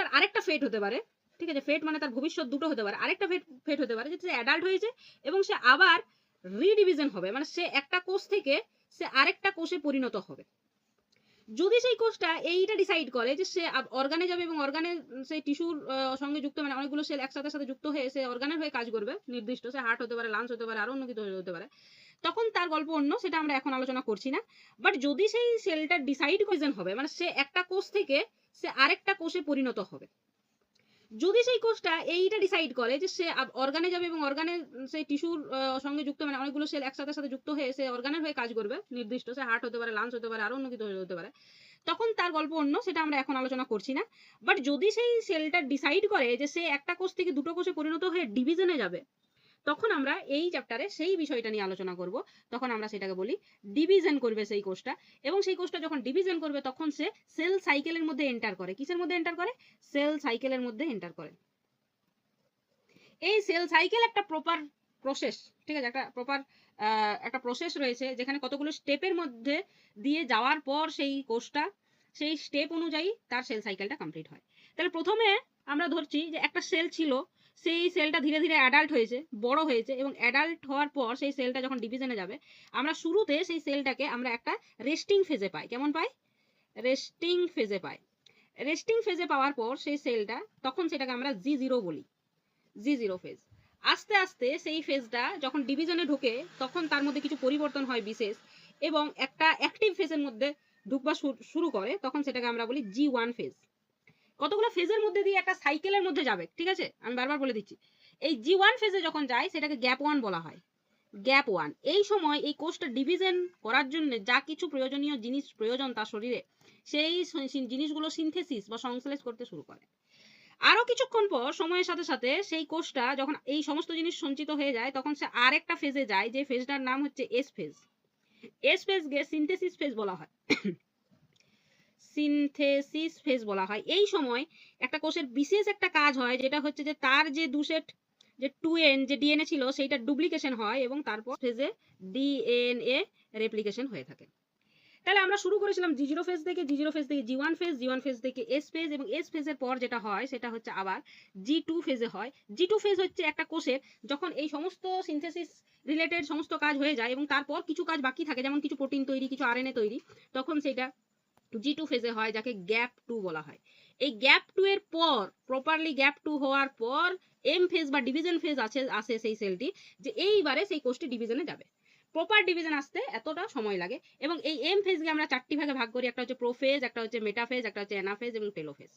কোষটার আরেকটা ফেট হতে পারে, ঠিক আছে? ফেট মানে তার ভবিষ্যৎ দুটো হতে পারে। আরেকটা ফেট ফেট হতে পারে যে সে অ্যাডাল্ট হয়েছে এবং সে আবার রিডিভিশন হবে মানে সে একটা কোষ থেকে সে আরেকটা কোষে পরিণত হবে। যদি সেই কোষটা এইটা ডিসাইড করে যে সে অর্গানে যাবে এবং অর্গানে সেই টিস্যুর সঙ্গে যুক্ত মানে অনেকগুলো সেল একসাথে সাথে যুক্ত হয়ে সে অর্গানের হয়ে কাজ করবে, নির্দিষ্ট। সে হার্ট হতে পারে লাঞ্চ হতে পারে আরও অন্য কিছু হতে পারে। তখন তার গল্প অন্য, সেটা আমরা এখন আলোচনা করছি না। বাট যদি সেই সেলটা ডিসাইড কোয়েশন হবে মানে সে একটা কোষ থেকে সে আরেকটা কোষে পরিণত হবে। যদি সেই কোষটা এইটা ডিসাইড করে যে সে অর্গানে যাবে এবং অর্গানে সেই টিস্যুর সঙ্গে যুক্ত মানে অনেকগুলো সেল একসাথে সাথে যুক্ত হয়ে সে অর্গানের হয়ে কাজ করবে। নির্দিষ্ট সে হার্ট হতে পারে লাঞ্চ হতে পারে, আরও অন্য কিছু হতে পারে। তখন তার গল্প অন্য, সেটা আমরা এখন আলোচনা করছি না। বাট যদি সেই সেলটা ডিসাইড করে যে সে একটা কোষ থেকে দুটো কোষে পরিণত হয়ে ডিভিশনে যাবে তখন আমরা এই চ্যাপ্টারে সেই বিষয়টা নিয়ে আলোচনা করব। তখন আমরা সেটাকে বলি ডিভিশন করবে সেই কোষটা। এবং সেই কোষটা যখন ডিভিশন করবে, তখন সে সেল সাইকেলের মধ্যে এন্টার করে। কিসের মধ্যে এন্টার করে? সেল সাইকেলের মধ্যে এন্টার করে। এই সেল সাইকেল একটা প্রপার প্রসেস ঠিক আছে? একটা প্রপার একটা প্রসেস রয়েছে যেখানে কতগুলো স্টেপের মধ্যে দিয়ে যাওয়ার পর সেই কোষটা, সেই স্টেপ অনুযায়ী তার সেল সাইকেলটা কমপ্লিট হয়। তাহলে প্রথমে আমরা ধরছি যে একটা সেল ছিল সেই সেলটা ধীরে ধীরে অ্যাডাল্ট হয়েছে, বড় হয়েছে এবং অ্যাডাল্ট হওয়ার পর সেই সেলটা যখন ডিভিশনে যাবে, আমরা শুরুতে সেই সেলটাকে আমরা একটা রেস্টিং ফেজে পাই। কেমন পাই? রেস্টিং ফেজে পাই। রেস্টিং ফেজে পাওয়ার পর সেই সেলটা তখন সেটাকে আমরা জি জিরো বলি। জি জিরো ফেজ আস্তে আস্তে সেই ফেজটা যখন ডিভিশনে ঢোকে, তখন তার মধ্যে কিছু পরিবর্তন হয় বিশেষ এবং একটা অ্যাক্টিভ ফেজের মধ্যে ঢুকবা শুরু করে, তখন সেটাকে আমরা বলি জি ওয়ান ফেজ কতগুলো ফেজের মধ্যে দিয়ে একটা সাইকেলের মধ্যে যাবে, ঠিক আছে? আমি বারবার বলে দিচ্ছি। এই জি ওয়ান ফেজে যখন যায়, সেটাকে গ্যাপ ওয়ান বলা হয়। গ্যাপ ওয়ান এই সময় এই কোষটা ডিভিশন করার জন্য যা কিছু প্রয়োজনীয় জিনিস প্রয়োজন তার শরীরে, সেই জিনিসগুলো সিনথেসিস বা সংশ্লেষ করতে শুরু করে। আরও কিছুক্ষণ পর, সময়ের সাথে সাথে সেই কোষটা যখন এই সমস্ত জিনিস সঞ্চিত হয়ে যায়, তখন সে আরেকটা ফেজে যায়, যে ফেজটার নাম হচ্ছে এস ফেজ এস ফেজ গে সিনথেসিস ফেজ বলা হয়। সিনথেসিস ফেজ বলা হয়। এই সময় একটা কোষের বিশেষ একটা কাজ হয়, যেটা হচ্ছে যে তার যে দুসেট যে টু এন যে ডিএনএ ছিল, সেইটা ডুপ্লিকেশন হয় এবং তারপর ফেজে ডিএনএ রেপ্লিকেশন হয়ে থাকে। তাহলে আমরা শুরু করেছিলাম জি জিরো ফেজ থেকে জি জিরো ফেজ থেকে G one phase G one phase থেকে এস ফেজ এবং এস ফেজের পর যেটা হয়, সেটা হচ্ছে আবার জি টু ফেজে হয়। জি টু ফেজ হচ্ছে একটা কোষের যখন এই সমস্ত সিনথেসিস রিলেটেড সমস্ত কাজ হয়ে যায় এবং তারপর কিছু কাজ বাকি থাকে, যেমন কিছু প্রোটিন তৈরি, কিছু আরএনএ তৈরি, তখন সেটা জি টু ফেজে হয়, যাকে গ্যাপ টু বলা হয়। এই গ্যাপ টু এর পর প্রপারলি গ্যাপ টু হওয়ার পর এম ফেজ বা ডিভিশন ফেজ আছে আসে সেই সেলটি যে এইবারে সেই কোষটি ডিভিশনে যাবে। প্রপার ডিভিশন আসতে এতটা সময় লাগে এবং এই এম ফেজকে আমরা চারটি ভাগে ভাগ করি, একটা হচ্ছে প্রোফেজ একটা হচ্ছে মেটাফেজ একটা হচ্ছে এনাফেজ এবং টেলোফেজ